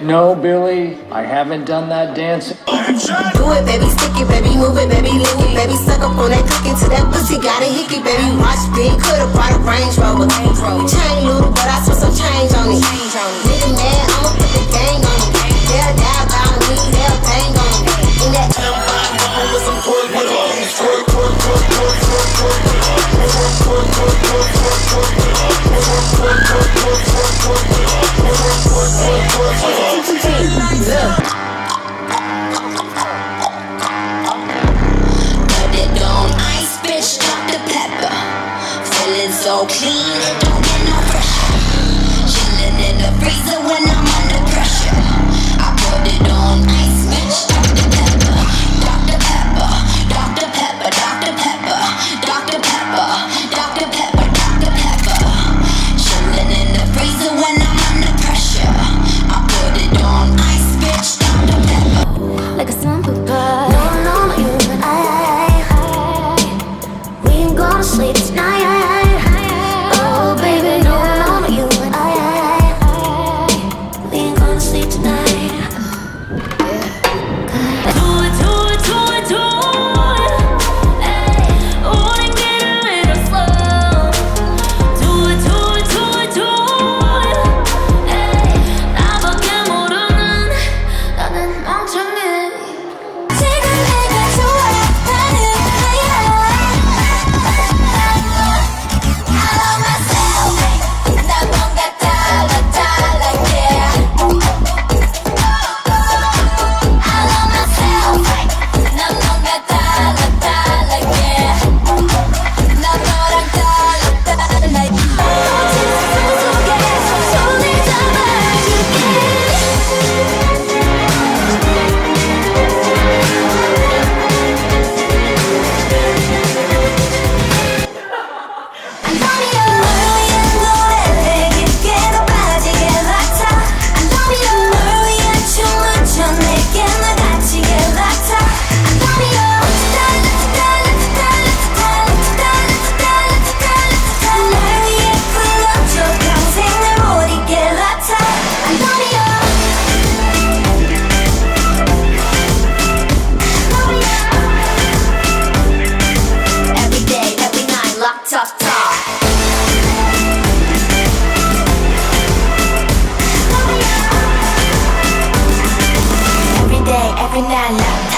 No, Billy, I haven't done that dancing. Do it, baby, stick it, baby, move it, baby, lick it, baby, suck up on that cookie to that pussy, got a hickey, baby, watch big, could've brought a Range Rover. Chain little, but I saw some change on it. Change on it. Little mad, so clean. that loud.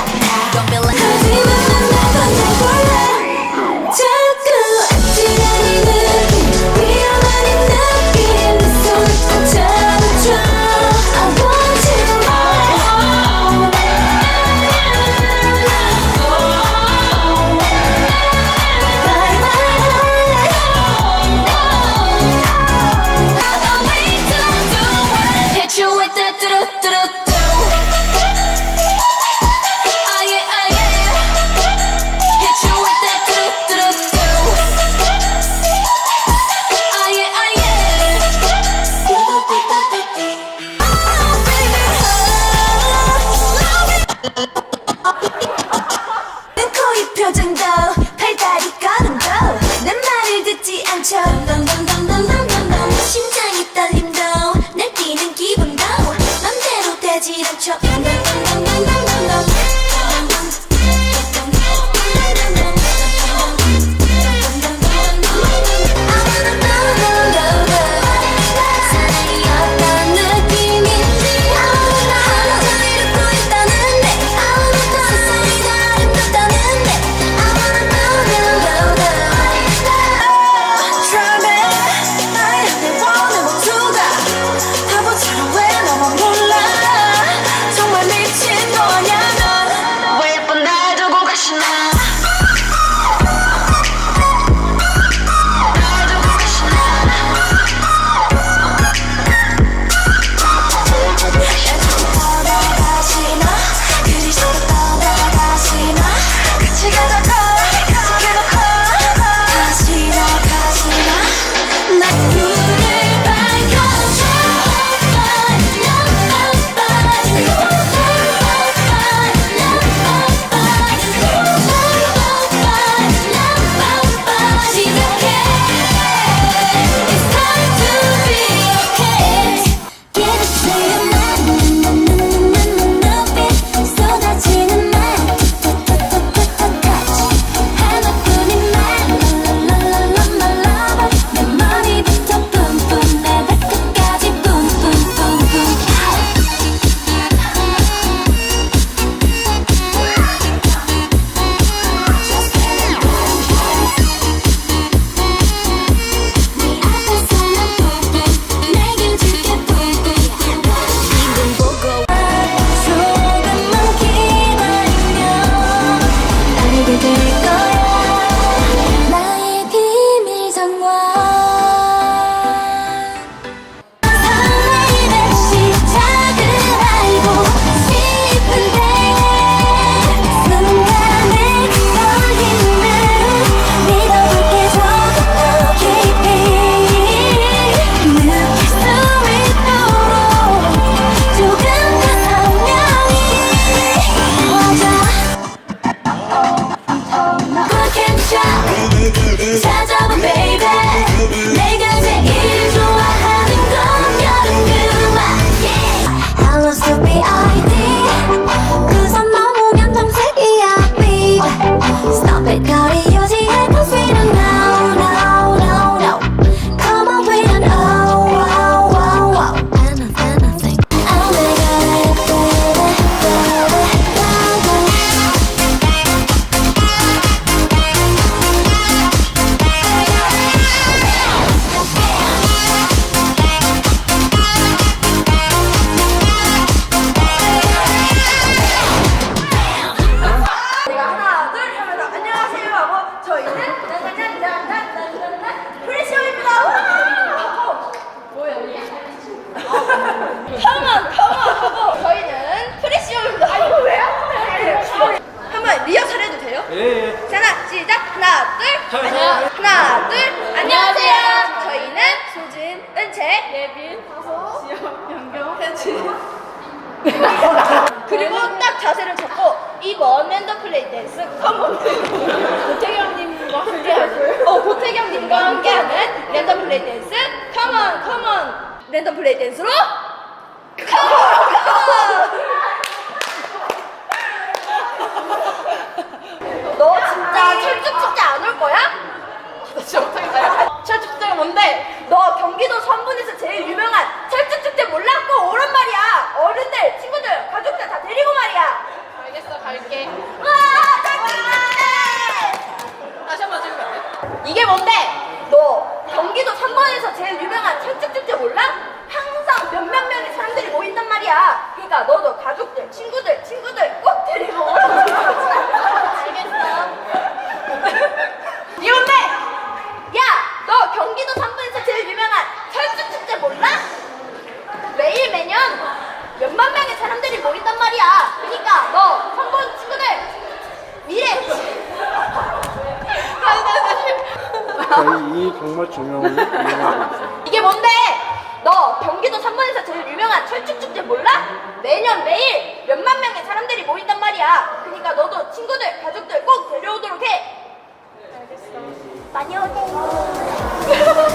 딱 자세를 잡고 이번 랜덤 플레이 댄스 컴온 고태경님과 함께하는 어 고태경님과 함께하는 랜덤 플레이 댄스 컴온 컴온 랜덤 플레이 댄스로 컴온 컴온 너 진짜 철쭉 축제 안 올 거야? 나 진짜 못하겠다. 철쭉 축제가 뭔데? 너 경기도 선분에서 제일 유명한 철쭉 축제 몰랐고 오란 말이야. 어른들 친구들 가족들 다 데리고 말이야 알겠어, 갈게. 와 철쭉 다시 한번 찍으면 안 돼? 이게 뭔데? 너 경기도 3번에서 제일 유명한 철쭉축제 몰라? 항상 몇몇 명의 사람들이 모인단 말이야. 그러니까 너도 가족들, 친구들, 친구들 꼭 데리고 오라고. 알겠어. 이게 뭔데? 야, 너 경기도 3번에서 제일 유명한 철쭉축제 몰라? 매일 매년 몇만 명의 사람들이 모인단 말이야. 그러니까 너 3번 친구들 미래. 저희 이 정말 중요한 있어요. 이게 뭔데? 너 경기도 3번에서 제일 유명한 철쭉축제 몰라? 매년 매일 몇만 명의 사람들이 모인단 말이야. 그러니까 너도 친구들, 가족들 꼭 데려오도록 해. 알겠어. 많이 오세요.